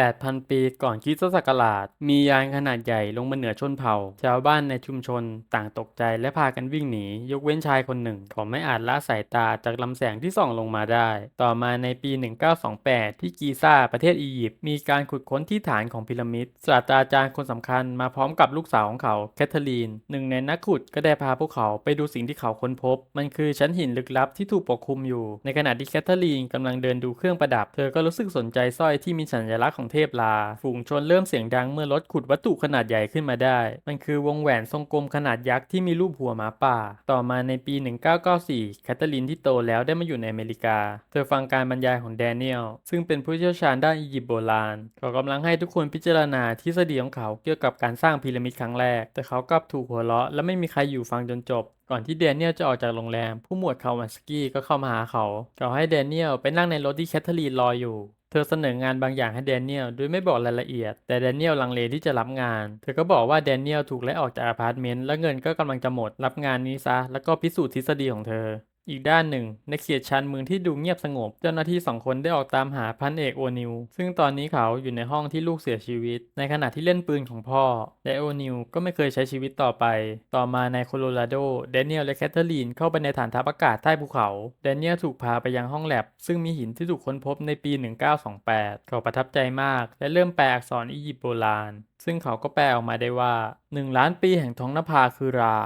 8,000 ปีก่อนคริสตศักราช มียานขนาดใหญ่ลงมาเหนือชนเผ่า ชาวบ้านในชุมชนต่างตกใจและพากันวิ่งหนี ยกเว้นชายคนหนึ่งเขาไม่อาจละสายตาจากลำแสงที่ส่องลงมาได้ ต่อมาในปี 1928 ที่กีซ่าประเทศอียิปต์มีการขุดค้นที่ฐานของพีระมิดศาสตราจารย์คนสำคัญมาพร้อมกับลูกสาวของเขาแคทเธอรีนหนึ่งในนักขุดก็ได้พาพวกเขาไปดูสิ่งที่เขาค้นพบ มันคือชั้นหินลึกลับที่ถูกปกคลุมอยู่ ในขณะที่แคทเธอรีนกำลังเดินดูเครื่องประดับ เธอก็รู้สึกสนใจสร้อยที่มีสัญลักษณ์ของเทพลา ฝูงชนเริ่มเสียงดังเมื่อรถขุดวัตถุขนาดใหญ่ขึ้นมาได้ มันคือวงแหวนทรงกลมขนาดยักษ์ที่มีรูปหัวหมาป่า ต่อมาในปี 1994 แคทเธอรีนที่โตแล้วได้มาอยู่ในอเมริกา เธอฟังการบรรยายของแดเนียล ซึ่งเป็นผู้เชี่ยวชาญด้านอียิปต์โบราณเขากำลังให้ทุกคนพิจารณาทฤษฎีของเขาเกี่ยวกับการสร้างพีระมิดครั้งแรก แต่เขากลับถูกหัวเราะและไม่มีใครอยู่ฟังจนจบ ก่อนที่แดเนียลจะออกจากโรงแรม ผู้หมวดคาวันสกี้ก็เข้ามาหาเขาเขาให้แดเนียลไปนั่งในรถที่แคทเธอรีนรออยู่เธอเสนองานบางอย่างให้แดเนียลโดยไม่บอกรายละเอียด แต่แดเนียลลังเลที่จะรับงาน เธอก็บอกว่าแดเนียลถูกไล่ออกจากอพาร์ตเมนต์และเงินก็กำลังจะหมดรับงานนี้ซะ แล้วก็พิสูจน์ทฤษฎีของเธอ อีกด้านหนึ่ง ในเขตชานเมืองที่ดูเงียบสงบ เจ้าหน้าที่สองคนได้ออกตามหาพันเอกโอนิว ซึ่งตอนนี้เขาอยู่ในห้องที่ลูกเสียชีวิต ในขณะที่เล่นปืนของพ่อ และโอนิวก็ไม่เคยใช้ชีวิตต่อไป ต่อมาในโคโลราโดแดนเนียลและแคทเธอรีนเข้าไปในฐานทัพอากาศใต้ภูเขาแดนเนียลถูกพาไปยังห้องแลบ ซึ่งมีหินที่ถูกค้นพบในปี 1928 เขาประทับใจมาก และเริ่มแปลอักษรอียิปต์โบราณ ซึ่งเขาก็แปลออกมาได้ว่า 1 ล้านปีแห่งท้องนภาคือรา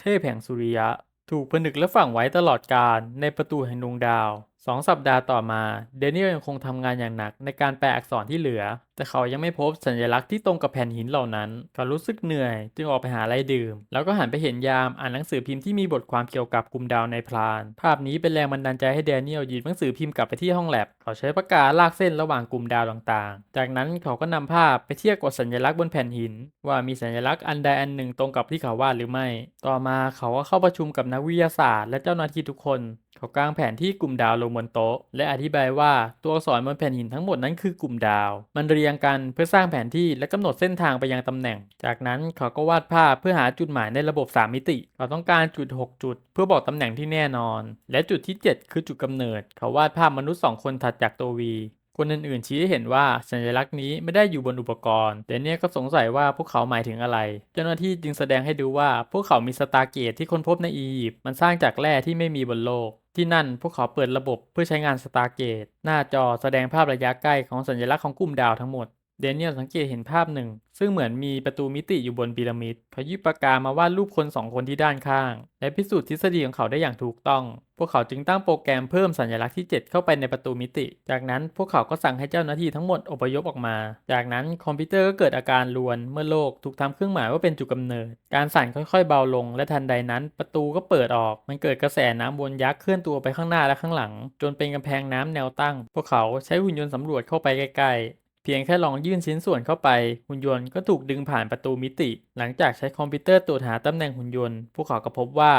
เทพแห่งสุริยะ ถูกผนึกและฝังไว้ตลอดกาลในประตูแห่งดวงดาว สองสัปดาห์ต่อมาเดนิเอลยังคงทำงานอย่างหนักในการแปลอักษรที่เหลือ แต่เขายังไม่พบสัญลักษณ์ที่ตรงกับแผ่นหินเหล่านั้น เขารู้สึกเหนื่อย จึงออกไปหาอะไรดื่ม แล้วก็หันไปเห็นยามอ่านหนังสือพิมพ์ที่มีบทความเกี่ยวกับกลุ่มดาวในพราน ภาพนี้เป็นแรงบันดาลใจให้แดเนียลหยิบหนังสือพิมพ์กลับไปที่ห้องแลบ เขาใช้ปากกาลากเส้นระหว่างกลุ่มดาวต่างๆ จากนั้นเขาก็นำภาพไปเทียบกับสัญลักษณ์บนแผ่นหิน ว่ามีสัญลักษณ์อันใดอันหนึ่งตรงกับที่เขาวาดหรือไม่ ต่อมาเขาก็เข้าประชุมกับนักวิทยาศาสตร์ และเจ้าหน้าที่ทุกคน เขากางแผนที่กลุ่มดาวลงบนโต๊ะ และอธิบายว่าตัวอักษรบนแผ่นหินทั้งหมดนั้นคือกลุ่มดาว มันเรียงกันเพื่อสร้างแผนที่และกำหนดเส้นทางไปยังตำแหน่ง จากนั้นเขาก็วาดภาพเพื่อหาจุดหมายในระบบ 3 มิติเขาต้องการจุด 6 จุด เพื่อบอกตำแหน่งที่แน่นอน และจุดที่ 7 คือจุดกำเนิด เขาวาดภาพมนุษย์ 2 คนถัดจากตัววี คนอื่นๆชี้ให้เห็นว่าสัญลักษณ์นี้ไม่ได้อยู่บนอุปกรณ์ แต่เนี่ยก็สงสัยว่าพวกเขาหมายถึงอะไร เจ้าหน้าที่จึงแสดงให้ดูว่าพวกเขามีสตาร์เกตที่ค้นพบในอียิปต์มันสร้างจากแร่ที่ไม่มีบนโลก ที่นั่นพวกเขาเปิดระบบเพื่อใช้งานสตาร์เกตหน้าจอแสดงภาพระยะใกล้ของสัญลักษณ์ของกลุ่มดาวทั้งหมด เดนเนียลสังเกตเห็นภาพหนึ่ง ซึ่งเหมือนมีประตูมิติอยู่บนพีระมิดเขายิบปากกามาวาดรูปคนสองคนที่ด้านข้าง และพิสูจน์ทฤษฎีของเขาได้อย่างถูกต้อง พวกเขาจึงตั้งโปรแกรมเพิ่มสัญลักษณ์ที่ 7 เข้าไปในประตูมิติ จากนั้นพวกเขาก็สั่งให้เจ้าหน้าที่ทั้งหมดอพยพออกมา จากนั้นคอมพิวเตอร์ก็เกิดอาการรวนเมื่อโลกถูกทำเครื่องหมายว่าเป็นจุดกำเนิด การสั่นค่อยๆเบาลง และทันใดนั้น ประตูก็เปิดออก มันเกิดกระแสน้ำวนยักษ์เคลื่อนตัวไปข้างหน้าและข้างหลัง จนเป็นกำแพงน้ำแนวตั้ง พวกเขาใช้หุ่นยนต์สำรวจเข้าไปใกล้ๆ เพียงแค่ลองยื่นชิ้นส่วนเข้าไป หุ่นยนต์ก็ถูกดึงผ่านประตูมิติ หลังจากใช้คอมพิวเตอร์ตรวจหาตำแหน่งหุ่นยนต์พวกเขาก็พบว่า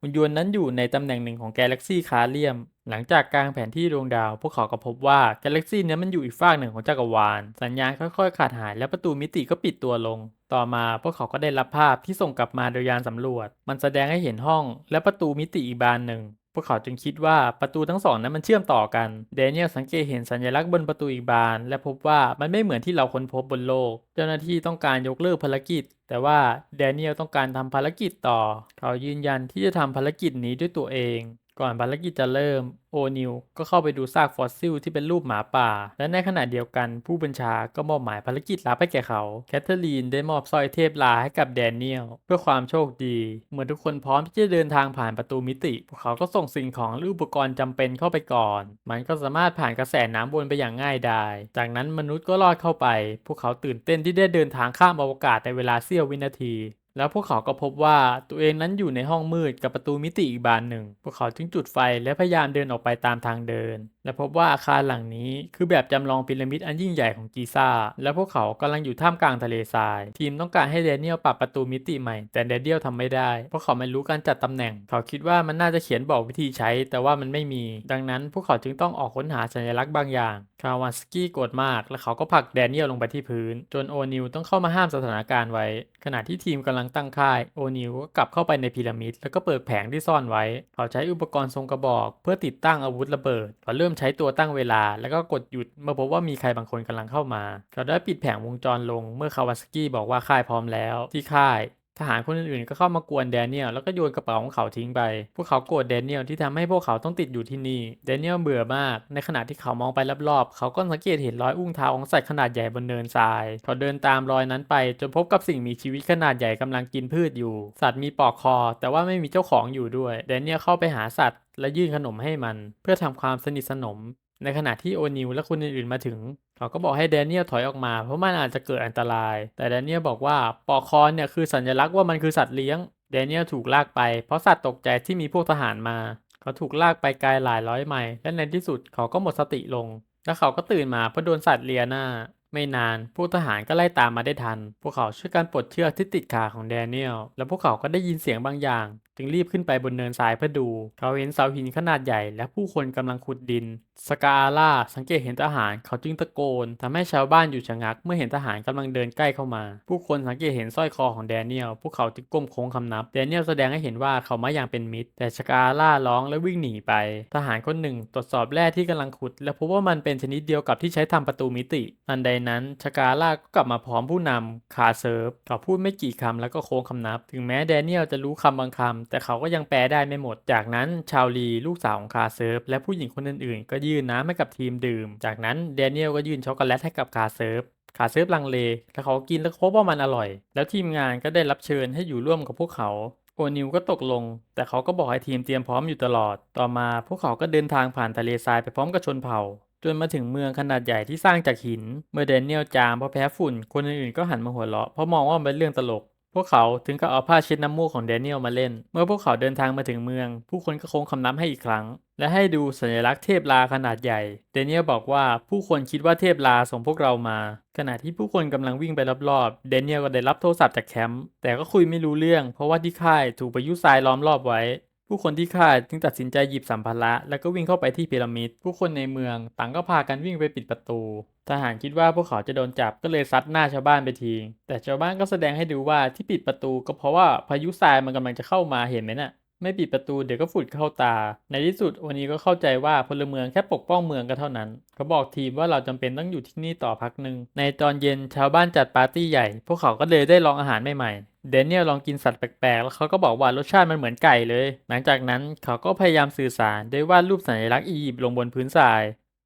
หุ่นยนต์นั้นอยู่ในตำแหน่งหนึ่งของกาแล็กซี่คาเลียม หลังจากกางแผนที่ดวงดาว พวกเขาก็พบว่ากาแล็กซี่นี้มันอยู่อีกฟากหนึ่งของจักรวาล สัญญาณค่อยๆ ขาดหายและประตูมิติก็ปิดตัวลง ต่อมาพวกเขาก็ได้รับภาพที่ส่งกลับมาโดยยานสำรวจ มันแสดงให้เห็นห้องและประตูมิติอีกบานหนึ่ง พวกเขาจึงคิดว่าประตูทั้งสองนั้นมันเชื่อมต่อกัน เดนเนียลสังเกตเห็นสัญลักษณ์บนประตูอีกบาน และพบว่ามันไม่เหมือนที่เราค้นพบบนโลก เจ้าหน้าที่ต้องการยกเลิกภารกิจ แต่ว่าเดนเนียลต้องการทำภารกิจต่อ เขายืนยันที่จะทำภารกิจนี้ด้วยตัวเอง ก่อนภารกิจจะเริ่มโอนิวก็เข้าไปดูซากฟอสซิลที่เป็นรูปหมาป่า และในขณะเดียวกันผู้บัญชาก็มอบหมายภารกิจลับให้แก่เขา แคทเธอรีนได้มอบสร้อยเทพลาให้กับแดเนียลเพื่อความโชคดี เมื่อทุกคนพร้อมที่จะเดินทางผ่านประตูมิติ พวกเขาก็ส่งสิ่งของหรืออุปกรณ์จำเป็นเข้าไปก่อน มันก็สามารถผ่านกระแสน้ำวนไปอย่างง่ายดาย จากนั้นมนุษย์ก็รอดเข้าไป พวกเขาตื่นเต้นที่ได้เดินทางข้ามอวกาศในเวลาเสี้ยววินาที แล้วพวกเขาก็พบว่าตัวเองนั้นอยู่ในห้องมืดกับประตูมิติอีกบานหนึ่ง พวกเขาจึงจุดไฟและพยายามเดินออกไปตามทางเดิน และพบว่าอาคารหลังนี้คือแบบจำลองพีระมิดอันยิ่งใหญ่ของกีซ่า และพวกเขากำลังอยู่ท่ามกลางทะเลทราย ทีมต้องการให้แดเนียลปรับประตูมิติใหม่ แต่แดเนียลทำไม่ได้ เพราะเขาไม่รู้การจัดตำแหน่ง เขาคิดว่ามันน่าจะเขียนบอกวิธีใช้ แต่ว่ามันไม่มี ดังนั้นพวกเขาจึงต้องออกค้นหาสัญลักษณ์บางอย่าง คาวันสกี้โกรธมาก และเขาก็ผลักแดเนียลลงไปที่พื้น จนโอนิวต้องเข้ามาห้ามสถานการณ์ไว้ ขณะที่ทีมกำลังตั้งค่ายโอนิวก็กลับเข้าไปในพีระมิดแล้วก็เปิดแผงที่ซ่อนไว้ เขาใช้อุปกรณ์ทรงกระบอก เพื่อติดตั้งอาวุธระเบิดเขาเริ่มใช้ตัวตั้งเวลา แล้วก็กดหยุดเมื่อพบว่ามีใครบางคนกำลังเข้ามาเขาได้ปิดแผงวงจรลงเมื่อคาวาสกี้บอกว่าค่ายพร้อมแล้ว ที่ค่าย ทหารคนอื่นๆก็เข้ามากวนแดเนียลแล้วก็โยนกระเป๋าของเขาทิ้งไป พวกเขาโกรธแดเนียลที่ทำให้พวกเขาต้องติดอยู่ที่นี่แดเนียลเบื่อมาก ในขณะที่เขามองไปรอบๆ เขาก็สังเกตเห็นรอยอุ้งเท้าของสัตว์ขนาดใหญ่บนเนินทราย เขาเดินตามรอยนั้นไป จนพบกับสิ่งมีชีวิตขนาดใหญ่กำลังกินพืชอยู่ สัตว์มีปอกคอ แต่ว่าไม่มีเจ้าของอยู่ด้วยแดเนียลเข้าไปหาสัตว์ และยื่นขนมให้มัน เพื่อทำความสนิทสนม ในขณะที่โอนิวและคนอื่นๆมาถึง เขาก็บอกให้แดเนียลถอยออกมา เพราะมันอาจจะเกิดอันตราย แต่แดเนียลบอกว่าปอกคอนเนี่ยคือสัญลักษณ์ว่ามันคือสัตว์เลี้ยงแดเนียลถูกลากไป เพราะสัตว์ตกใจที่มีพวกทหารมา เขาถูกลากไปไกลหลายร้อยไมล์และในที่สุดเขาก็หมดสติลง แล้วเขาก็ตื่นมาเพราะโดนสัตว์เลียหน้า ไม่นานพวกทหารก็ไล่ตามมาได้ทัน พวกเขาช่วยกันปลดเชือกที่ติดขาของแดเนียล แล้วพวกเขาก็ได้ยินเสียงบางอย่างจึงรีบขึ้นไปบนเนินทรายเพื่อดู เขาเห็นเสาหินขนาดใหญ่ และผู้คนกำลังขุดดิน สกาล่าสังเกตเห็นทหารเขาจึงตะโกนทำให้ชาวบ้านอยู่ชะงัก เมื่อเห็นทหารกำลังเดินใกล้เข้ามา ผู้คนสังเกตเห็นสร้อยคอของแดเนียล พวกเขาจึงก้มโค้งคำนับ แดเนียลแสดงให้เห็นว่าเขามาอย่างเป็นมิตร แต่สกาล่าร้องและวิ่งหนีไป ทหารคนหนึ่งตรวจสอบแร่ที่กำลังขุด และพบว่ามันเป็นชนิดเดียวกับที่ใช้ทำประตูมิติทันใดนั้นชกาล่าก็กลับมาพร้อมผู้นำคาเซิร์ฟเขาพูดไม่กี่คำแล้วก็โค้งคำนับ ถึงแม้แดเนียลจะรู้คำบางคำแต่เขาก็ยังแปลได้ไม่หมด จากนั้นชาวลีลูกสาวของคาเซิร์ฟและผู้หญิงคนอื่นๆ ก็ยื่นน้ำให้กับทีมดื่ม จากนั้นแดเนียลก็ยื่นช็อกโกแลตให้กับคาเซิร์ฟคาเซิร์ฟลังเลแต่เขากินแล้วพบว่ามันอร่อย แล้วทีมงานก็ได้รับเชิญให้อยู่ร่วมกับพวกเขาโอนิวก็ตกลง แต่เขาก็บอกให้ทีมเตรียมพร้อมอยู่ตลอด ต่อมาพวกเขาก็เดินทางผ่านทะเลทรายไปพร้อมกับชนเผ่า จนมาถึงเมืองขนาดใหญ่ที่สร้างจากหิน เมื่อแดนเนียลจามเพราะแพ้ฝุ่น คนอื่นๆก็หันมาหัวเราะเพราะมองว่าเป็นเรื่องตลก พวกเขาถึงกับเอาผ้าเช็ดน้ำมูกของแดเนียลมาเล่น เมื่อพวกเขาเดินทางมาถึงเมือง ผู้คนก็โค้งคำนับให้อีกครั้ง และให้ดูสัญลักษณ์เทพลาขนาดใหญ่แดเนียลบอกว่าผู้คนคิดว่าเทพลาส่งพวกเรามา ขณะที่ผู้คนกำลังวิ่งไปรอบๆแดเนียลก็ได้รับโทรศัพท์จากแคมป์แต่ก็คุยไม่รู้เรื่อง เพราะว่าที่ค่ายถูกพายุทรายล้อมรอบไว้ ผู้คนที่ค่าจึงตัดสินใจหยิบสัมภาระแล้วก็วิ่งเข้าไปที่พีระมิด ผู้คนในเมืองต่างก็พากันวิ่งไปปิดประตู ทหารคิดว่าพวกเขาจะโดนจับก็เลยซัดหน้าชาวบ้านไปทีแต่ชาวบ้านก็แสดงให้ดูว่าที่ปิดประตูก็เพราะว่าพายุทรายมันกำลังจะเข้ามาเห็นไหมน่ะไม่ปิดประตูเดี๋ยวก็ฝุ่นเข้าตา ในที่สุดวันนี้ก็เข้าใจว่าพลเมืองแค่ปกป้องเมืองก็เท่านั้น เขาบอกทีมว่าเราจำเป็นต้องอยู่ที่นี่ต่อพักหนึ่งในตอนเย็นชาวบ้านจัดปาร์ตี้ใหญ่ พวกเขาก็เลยได้ลองอาหารใหม่ๆ เดนเนียลลองกินสัตว์แปลกๆ แล้วเขาก็บอกว่ารสชาติมันเหมือนไก่เลย หลังจากนั้นเขาก็พยายามสื่อสารโดยวาดรูปสัญลักษณ์อียิปต์ลงบนพื้นทราย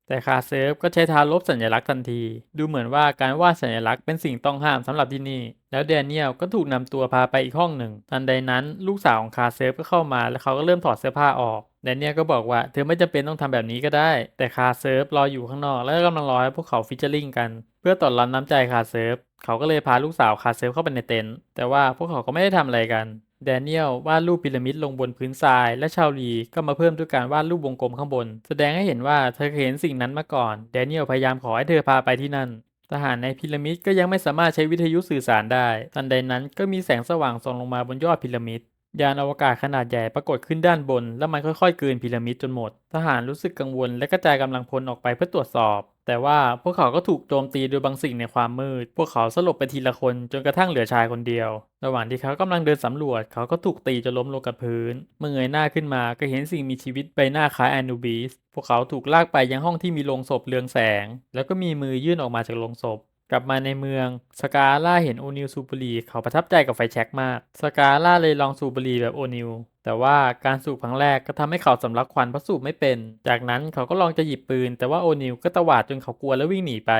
แต่คาเซิร์ฟก็ใช้ทาลบสัญลักษณ์ทันที ดูเหมือนว่าการวาดสัญลักษณ์เป็นสิ่งต้องห้ามสำหรับที่นี่ แล้วแดนเนียลก็ถูกนำตัวพาไปอีกห้องหนึ่ง ทันใดนั้นลูกสาวของคาเซิร์ฟก็เข้ามาและเขาก็เริ่มถอดเสื้อผ้าออกแดนเนียลก็บอกว่าเธอไม่จำเป็นต้องทำแบบนี้ก็ได้ แต่คาเซิร์ฟรออยู่ข้างนอก และก็กำลังรอให้พวกเขาฟิชเชอร์ลิงกัน พื่อต่อรับน้ำใจคาเซิร์ฟเขาก็เลยพาลูกสาวคาเซิร์ฟเข้าไปในเต็นท์แต่ว่าพวกเขาก็ไม่ได้ทำอะไรกัน แดเนียลวาดรูปพีระมิดลงบนพื้นทราย และชาวลีก็มาเพิ่มด้วยการวาดรูปวงกลมข้างบน แสดงให้เห็นว่าเธอเคยเห็นสิ่งนั้นมาก่อน แดเนียลพยายามขอให้เธอพาไปที่นั่น ทหารในพีระมิดก็ยังไม่สามารถใช้วิทยุสื่อสารได้ ทันใดนั้นก็มีแสงสว่างส่องลงมาบนยอดพีระมิด ยานอวกาศขนาดใหญ่ปรากฏขึ้นด้านบน แล้วมันค่อยๆกลืนพีระมิดจนหมด ทหารรู้สึกกังวลและกระจายกำลังพลออกไปเพื่อตรวจสอบ แต่ว่าพวกเขาก็ถูกโจมตีโดยบางสิ่งในความมืด พวกเขาสลบไปทีละคนจนกระทั่งเหลือชายคนเดียว ระหว่างที่เขากำลังเดินสำรวจ เขาก็ถูกตีจนล้มลงกับพื้น เมื่อเงยหน้าขึ้นมาก็เห็นสิ่งมีชีวิตใบหน้าคล้ายแอนูบิส พวกเขาถูกลากไปยังห้องที่มีโลงศพเรืองแสง แล้วก็มีมือยื่นออกมาจากโลงศพ กลับมาในเมืองสกาล่าเห็นโอนิลสูบบุหรี่เขาประทับใจกับไฟแช็กมากสกาล่าเลยลองสูบบุหรี่แบบโอนิลแต่ว่าการสูบครั้งแรกก็ทำให้เขาสำลักควันเพราะสูบไม่เป็น จากนั้นเขาก็ลองจะหยิบปืน แต่ว่าโอนิลก็ตวาดจนเขากลัวและวิ่งหนีไป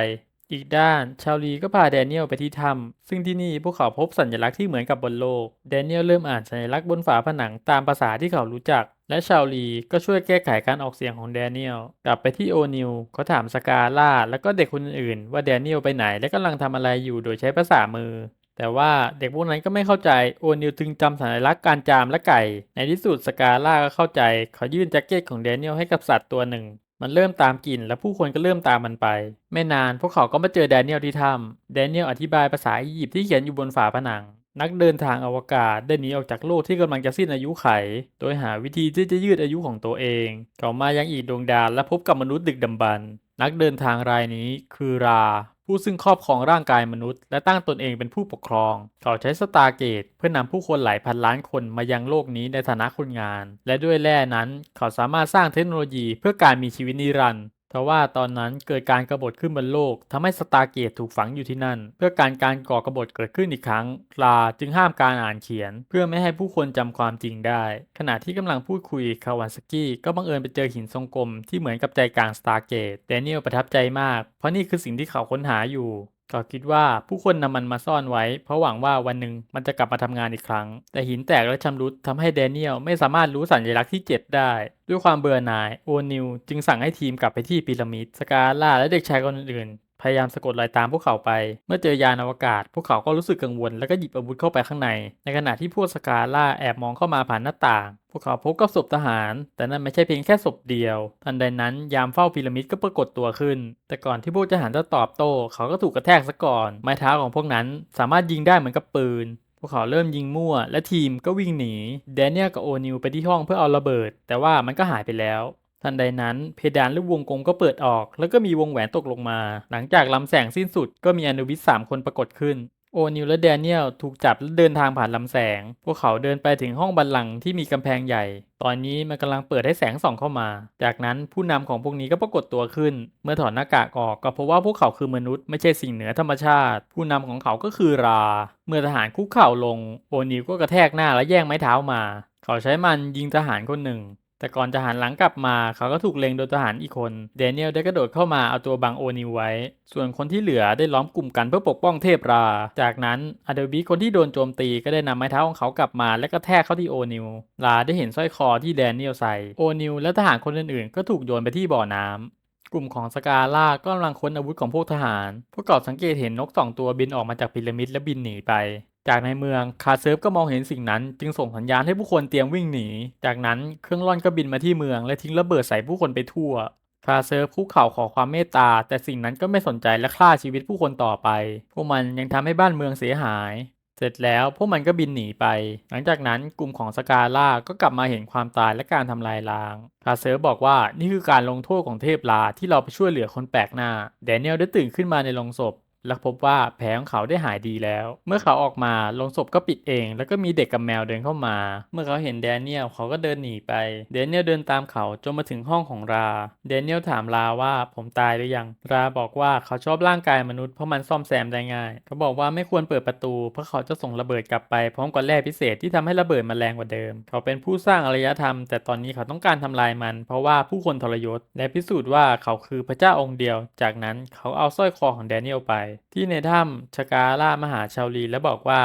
อีกด้าน ชาวลีก็พาแดเนียลไปที่ถ้ำซึ่งที่นี่พวกเขาพบสัญลักษณ์ที่เหมือนกับบนโลก แดเนียลเริ่มอ่านสัญลักษณ์บนฝาผนังตามภาษาที่เขารู้จัก และชาวลีก็ช่วยแก้ไขการออกเสียงของแดเนียล กลับไปที่โอนิลเขาถามสกาล่าแล้วก็เด็กคนอื่นว่าแดเนียลไปไหนและกำลังทำอะไรอยู่โดยใช้ภาษามือ แต่ว่าเด็กพวกนั้นก็ไม่เข้าใจโอนิลจึงจำสัญลักษณ์การจามและไก่ ในที่สุดสกาล่าก็เข้าใจ เขายื่นแจ็คเก็ตของแดเนียลให้กับสัตว์ตัวหนึ่ง มันเริ่มตามกลิ่นและผู้คนก็เริ่มตามมันไป ไม่นานพวกเขาก็มาเจอแดเนียลที่ถ้ำแดเนียลอธิบายภาษาอียิปต์ที่เขียนอยู่บนฝาผนัง นักเดินทางอวกาศได้หนีออกจากโลกที่กำลังจะสิ้นอายุไข โดยหาวิธีที่จะยืดอายุของตัวเอง เขามายังอีกดวงดาวและพบกับมนุษย์ดึกดำบรรนักเดินทางรายนี้คือรา ผู้ซึ่งครอบครองร่างกายมนุษย์ และตั้งตนเองเป็นผู้ปกครอง เขาใช้สตาร์เกตเพื่อนำผู้คนหลายพันล้านคนมายังโลกนี้ในฐานะคนงาน และด้วยแร่นั้น เขาสามารถสร้างเทคโนโลยีเพื่อการมีชีวิตนิรันดร์ ทว่าตอนนั้นเกิดการกรบฏขึ้นบนโลกทำให้สตาร์เกตถูกฝังอยู่ที่นั่น เพื่อการการก่อกรบฏเกิดขึ้นอีกครั้งลาจึงห้ามการอ่านเขียน เพื่อไม่ให้ผู้คนจำความจริงได้ ขณะที่กำลังพูดคุยคาวาสกี้ก็บังเอิญไปเจอหินทรงกลมที่เหมือนกับใจกลางสตาร์เกตแดเนียลประทับใจมาก เพราะนี่คือสิ่งที่เขาค้นหาอยู่ เขาคิดว่าผู้คนนำมันมาซ่อนไว้ เพราะหวังว่าวันหนึ่งมันจะกลับมาทำงานอีกครั้ง แต่หินแตกและชำรุดทำให้แดเนียลไม่สามารถรู้สัญลักษณ์ที่ 7 ได้ ด้วยความเบื่อหน่ายโอนิวจึงสั่งให้ทีมกลับไปที่พีระมิดสกาล่าและเด็กชายคนอื่น พยายามสะกดรอยตามพวกเขาไป เมื่อเจอยานอวกาศ พวกเขาก็รู้สึกกังวล แล้วก็หยิบอาวุธเข้าไปข้างใน ในขณะที่พวกสกาล่าแอบมองเข้ามาผ่านหน้าต่าง พวกเขาพบกับศพทหาร แต่นั่นไม่ใช่เพียงแค่ศพเดียว ทันใดนั้นยามเฝ้าพีระมิดก็ปรากฏตัวขึ้น แต่ก่อนที่พวกทหารจะตอบโต้ เขาก็ถูกกระแทกซะก่อน ไม้เท้าของพวกนั้นสามารถยิงได้เหมือนกับปืนพวกเขาเริ่มยิงมั่ว และทีมก็วิ่งหนี แดเนียลกับโอนิวไปที่ห้องเพื่อเอาระเบิด แต่ว่ามันก็หายไปแล้ว ทันใดนั้นเพดานลูกวงกลมก็เปิดออก แล้วก็มีวงแหวนตกลงมา หลังจากลำแสงสิ้นสุดก็มีอนุวิทย์สามคนปรากฏขึ้น โอนิวและแดเนียลถูกจับและเดินทางผ่านลำแสง พวกเขาเดินไปถึงห้องบัลลังก์ที่มีกำแพงใหญ่ ตอนนี้มันกำลังเปิดให้แสงส่องเข้ามา จากนั้นผู้นำของพวกนี้ก็ปรากฏตัวขึ้น เมื่อถอดหน้ากากออกก็พบว่าพวกเขาคือมนุษย์ไม่ใช่สิ่งเหนือธรรมชาติ ผู้นำของเขาก็คือรา เมื่อทหารคุกเข่าลง โอนิวก็กระแทกหน้าและแย่งไม้เท้ามา เขาใช้มันยิงทหารคนหนึ่ง แต่ก่อนจะหันหลังกลับมาเขาก็ถูกเล็งโดยทหารอีกคนเดนิเอลได้กระโดดเข้ามาเอาตัวบังโอนิวไว้ ส่วนคนที่เหลือได้ล้อมกลุ่มกันเพื่อปกป้องเทพรา จากนั้นอเดบิคนที่โดนโจมตีก็ได้นำไม้เท้าของเขากลับมา และกระแทกเข้าที่โอนิวลาได้เห็นสร้อยคอที่แดนเนียลใส่โอนิวและทหารคนอื่นๆ ก็ถูกโยนไปที่บ่อน้ำกลุ่มของสกาล่าก็กำลังค้นอาวุธของพวกทหาร พวกเขาสังเกตเห็นนกสองตัวบินออกมาจากพีระมิดและบินหนีไป จากในเมืองคาเซิร์ฟก็มองเห็นสิ่งนั้น จึงส่งสัญญาณให้ผู้คนเตรียมวิ่งหนี จากนั้นเครื่องร่อนก็บินมาที่เมืองและทิ้งระเบิดใส่ผู้คนไปทั่ว คาเซิร์ฟคุกเข่าขอความเมตตา แต่สิ่งนั้นก็ไม่สนใจและฆ่าชีวิตผู้คนต่อไป พวกมันยังทำให้บ้านเมืองเสียหาย เสร็จแล้วพวกมันก็บินหนีไป หลังจากนั้นกลุ่มของสกาล่าก็กลับมาเห็นความตายและการทำลายล้าง คาเซิร์ฟบอกว่านี่คือการลงโทษของเทพลาที่เราไปช่วยเหลือคนแปลกหน้าแดเนียลได้ตื่นขึ้นมาในโรงศพ และพบว่าแผลของเขาได้หายดีแล้ว เมื่อเขาออกมาโรงศพก็ปิดเอง แล้วก็มีเด็กกับแมวเดินเข้ามา เมื่อเขาเห็นแดเนียลเขาก็เดินหนีไปแดเนียลเดินตามเขาจนมาถึงห้องของราแดเนียลถามราว่าผมตายหรือยัง ราบอกว่าเขาชอบร่างกายมนุษย์เพราะมันซ่อมแซมได้ง่าย เขาบอกว่าไม่ควรเปิดประตู เพราะเขาจะส่งระเบิดกลับไปพร้อมกับแร่พิเศษที่ทำให้ระเบิดมันแรงกว่าเดิม เขาเป็นผู้สร้างอารยธรรม แต่ตอนนี้เขาต้องการทำลายมัน เพราะว่าผู้คนทรยศและพิสูจน์ว่าเขาคือพระเจ้าองค์เดียว จากนั้นเขาเอาสร้อยคอของแดเนียลไปที่ในถ้ำชกาล่ามาหาชาวลีและบอกว่า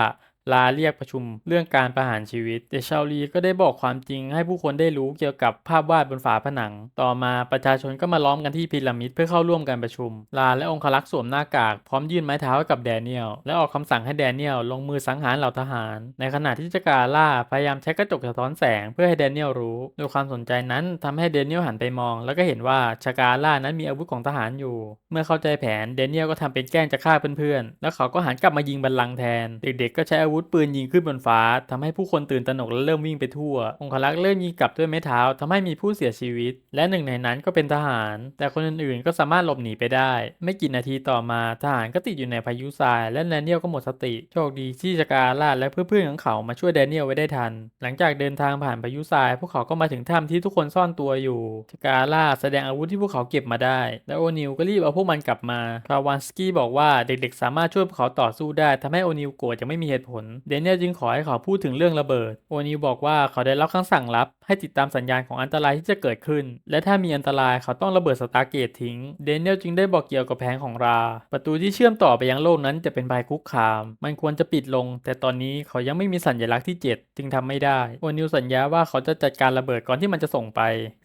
ลาเรียกประชุมเรื่องการประหารชีวิต แต่ชาวลีก็ได้บอกความจริงให้ผู้คนได้รู้เกี่ยวกับภาพวาดบนฝาผนัง ต่อมาประชาชนก็มาล้อมกันที่พีระมิดเพื่อเข้าร่วมการประชุม ลาและองครักษ์สวมหน้ากากพร้อมยื่นไม้เท้าให้กับแดเนียล และออกคำสั่งให้แดเนียลลงมือสังหารเหล่าทหาร ในขณะที่จกาล่าพยายามใช้กระจกสะท้อนแสงเพื่อให้แดเนียลรู้โดยความสนใจนั้นทำให้แดเนียลหันไปมอง แล้วก็เห็นว่าชกาล่านั้นมีอาวุธของทหารอยู่ เมื่อเข้าใจแผนแดเนียลก็ทำเป็นแกล้งจะฆ่าเพื่อนๆแล้วเขาก็หันกลับมายิงบัลลังก์แทน เด็กๆก็ใช้อาวุธปืนยิงขึ้นบนฟ้าทำให้ผู้คนตื่นตระหนกและเริ่มวิ่งไปทั่ว องครักษ์เริ่มยิงกลับด้วยไม้เท้าทำให้มีผู้เสียชีวิต และหนึ่งในนั้นก็เป็นทหาร แต่คนอื่นๆ ก็สามารถหลบหนีไปได้ ไม่กี่นาทีต่อมาทหารก็ติดอยู่ในพายุทราย และแดเนียลก็หมดสติ โชคดีที่ชกาล่าและเพื่อนๆของเขามาช่วยแดเนียลไว้ได้ทัน หลังจากเดินทางผ่านพายุทราย พวกเขาก็มาถึงถ้ำที่ทุกคนซ่อนตัวอยู่ชกาล่าแสดงอาวุธที่พวกเขาเก็บมาได้ และโอนิวก็รีบเอาพวกมันกลับมาคาวานสกี้บอกว่าเด็กๆ สามารถช่วยพวกเขาต่อสู้ได้ทำให้โอนิวโกรธย่างไม่มีเหตุผลเดนเนียลจึงขอให้เขาพูดถึงเรื่องระเบิด โอนิวบอกว่าเขาได้รับคำสั่งลับ ให้ติดตามสัญญาณของอันตรายที่จะเกิดขึ้น และถ้ามีอันตรายเขาต้องระเบิดสตาร์เกตทิ้ง เดนเนียลจึงได้บอกเกี่ยวกับแผนของรา ประตูที่เชื่อมต่อไปยังโลกนั้นจะเป็นภัยคุกคาม มันควรจะปิดลง แต่ตอนนี้เขายังไม่มีสัญญลักษณ์ที่ 7 จึงทำไม่ได้ โอนิวสัญญาว่าเขาจะจัดการระเบิดก่อนที่มันจะส่งไป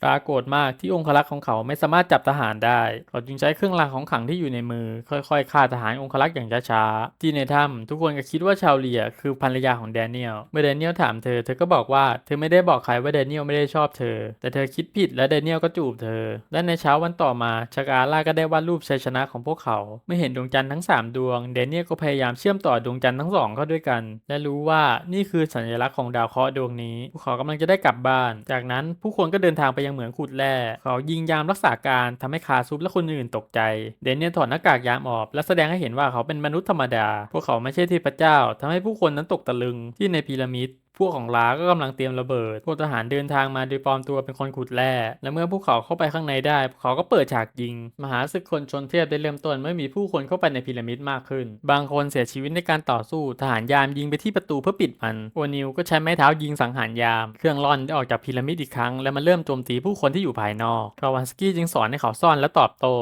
ราโกรธมากที่องครักษ์ของเขาไม่สามารถจับทหารได้ เขาจึงใช้เครื่องรางของขลังที่อยู่ในมือ ค่อยๆฆ่าทหารองครักษ์อย่างช้าๆที่ในถ้ำทุกคนก็คิดว่าชาวเลียคือภรรยาของแดเนียล เมื่อแดเนียลถามเธอ เธอก็บอกว่าเธอไม่ได้บอกใครว่าแดเนียลไม่ได้ชอบเธอ แต่เธอคิดผิดและแดเนียลก็จูบเธอ และในเช้าวันต่อมาชากาล่าก็ได้วาดรูปชัยชนะของพวกเขาเมื่อเห็นดวงจันทร์ทั้งสามดวงแดเนียลก็พยายามเชื่อมต่อดวงจันทร์ทั้งสองเข้าด้วยกัน และรู้ว่านี่คือสัญลักษณ์ของดาวเคราะห์ดวงนี้พวกเขากำลังจะได้กลับบ้าน จากนั้นผู้คนก็เดินทางไปยังเหมืองขุดแร่เขายิงยามรักษาการทำให้คาซุปและคนอื่นตกใจเดนเนียลถอดหน้ากากยามออกและแสดงให้เห็นว่าเขาเป็นมนุษย์ธรรมดา พวกเขาไม่ใช่เทพเจ้าทำให้ผู้คนนั้นตกตะลึงที่ในพีระมิดพวกของลาก็กำลังเตรียมระเบิด พวกทหารเดินทางมาโดยปลอมตัวเป็นคนขุดแร่ และเมื่อพวกเขาเข้าไปข้างในได้ เขาก็เปิดฉากยิง มหาศึกคนชนเทพได้เริ่มต้นเมื่อมีผู้คนเข้าไปในพีระมิดมากขึ้น บางคนเสียชีวิตในการต่อสู้ ทหารยามยิงไปที่ประตูเพื่อปิดมัน โอนิวก็ใช้ไม้เท้ายิงสังหารยาม เครื่องร่อนได้ออกจากพีระมิดอีกครั้ง และมันเริ่มโจมตีผู้คนที่อยู่ภายนอก คาวันสกี้จึงสอนให้เขาซ่อนและตอบโต้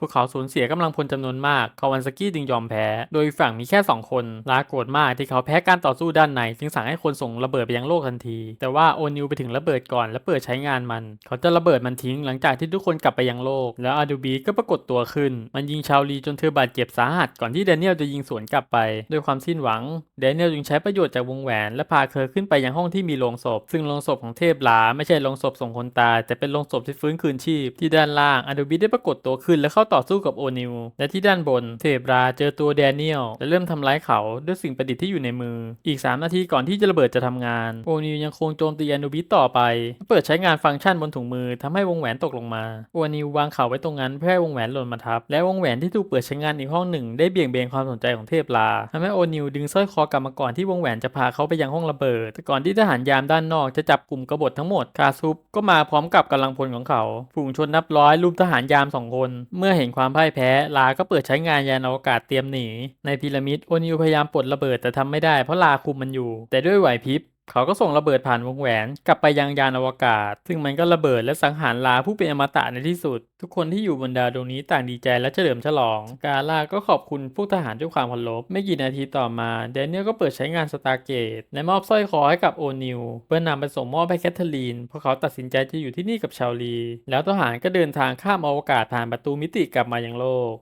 พวกเขาสูญเสียกำลังพลจำนวนมาก คาวันสกี้จึงยอมแพ้ โดยฝั่งมีแค่ 2 คน ลาโกรธมากที่เขาแพ้การต่อสู้ด้านในจึงสั่งให้คนส่งระเบิดไปยังโลกทันที แต่ว่าโอนิวไปถึงระเบิดก่อนและเปิดใช้งานมัน เขาจะระเบิดมันทิ้งหลังจากที่ทุกคนกลับไปยังโลก แล้วอาดูบีก็ปรากฏตัวขึ้น มันยิงชาวลีจนเธอบาดเจ็บสาหัสก่อนที่แดเนียลจะยิงสวนกลับไป ด้วยความสิ้นหวัง แดเนียลจึงใช้ประโยชน์จากวงแหวน และพาเธอขึ้นไปยังห้องที่มีโลงศพ ซึ่งโลงศพของเทพลาไม่ใช่โลงศพส่งคนตายแต่เป็นโลงศพที่ฟื้นคืนชีพที่ด้านล่างอาดูบีได้ปรากฏตัวขึ้นและเข้าต่อสู้กับโอนิวและที่ด้านบนเทพราเจอตัวแดเนียลและเริ่มทำร้ายเขาด้วยสิ่งประดิษฐ์ที่อยู่ในมือ อีก 3 นาทีก่อนที่จะระเบิดจะทำงาน โอนิวยังคงโจมตีอนูบิต่อไป เปิดใช้งานฟังก์ชันบนถุงมือทำให้วงแหวนตกลงมา โอนิววางเขาไว้ตรงนั้นเพื่อให้วงแหวนหล่นมาทับ และวงแหวนที่ถูกเปิดใช้งานอีกห้องหนึ่งได้เบี่ยงเบนความสนใจของเทพลาทำให้โอนิวดึงสร้อยคอกลับมาก่อนที่วงแหวนจะพาเขาไปยังห้องระเบิด แต่ก่อนที่ทหารยามด้านนอกจะจับกลุ่มกบฏทั้งหมดคาซุปก็มาพร้อมกับกำลังพลของเขาฝูงชนนับร้อยลุมทหารยามสองคน เมื่อเห็นความพ่ายแพ้ ลาก็เปิดใช้งานยานอวกาศเตรียมหนี ในพีระมิดโอนิวพยายามปลดระเบิดแต่ทำไม่ได้เพราะลาคุมมันอยู่ แต่ด้วยไหวพริบ เขาก็ส่งระเบิดผ่านวงแหวนกลับไปยังยานอวกาศ ซึ่งมันก็ระเบิดและสังหารลาผู้เป็นอมตะในที่สุด ทุกคนที่อยู่บนดาวดวงนี้ต่างดีใจและเฉลิมฉลอง กาลาก็ขอบคุณพวกทหารด้วยความเคารพไม่กี่นาทีต่อมาแดเนียลก็เปิดใช้งานสตาร์เกตและมอบสร้อยคอให้กับโอนิวเพื่อนำไปส่งมอบให้แคทเธอรีนเพราะเขาตัดสินใจจะอยู่ที่นี่กับชาวลี แล้วทหารก็เดินทางข้ามอวกาศผ่านประตูมิติกลับมายังโลก